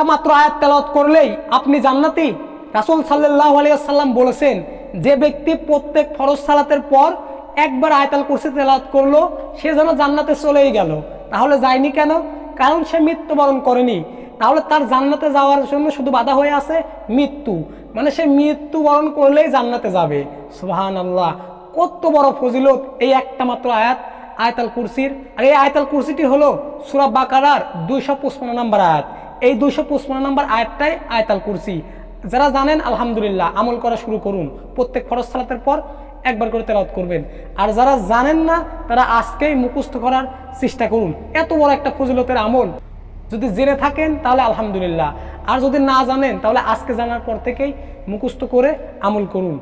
একটা মাত্র আয়াত তেলাওয়াত করলেই আপনি জান্নাতি? রাসুল সাল্লাল্লাহু আলাইহি সাল্লাম বলেছেন, যে ব্যক্তি প্রত্যেক ফরজ সালাতের পর একবার আয়তাল কুরসি তেলাওয়াত করল, সে যেন জান্নাতে চলেই গেল। তাহলে যায়নি কেন? কারণ সে মৃত্যুবরণ করেনি। তাহলে তার জান্নাতে যাওয়ার জন্য শুধু বাধা হয়ে আছে মৃত্যু। মানে সে মৃত্যুবরণ করলেই জান্নাতে যাবে। সুবাহান আল্লাহ কত বড় ফজিলত এই একটা মাত্র আয়াত আয়তাল কুরসির। আর এই আয়তাল কুরসিটি হলো সুরা বাকারার দুইশো পঁচপন্ন নম্বর আয়াত। এই দুইশো পঁচপন্ন নম্বর আয়াতটাই আয়তাল কুরসি। যারা জানেন, আলহামদুলিল্লাহ, আমল করা শুরু করুন। প্রত্যেক ফরজ সালাতের পর একবার করে তেলাওয়াত করবেন। আর যারা জানেন না, তারা আজকেই মুখস্থ করার চেষ্টা করুন। এত বড় একটা ফজিলতের আমল। যদি জেনে থাকেন, তাহলে আলহামদুলিল্লাহ। আর যদি না জানেন, তাহলে আজকে জানার পর থেকেই মুখস্থ করে আমল করুন।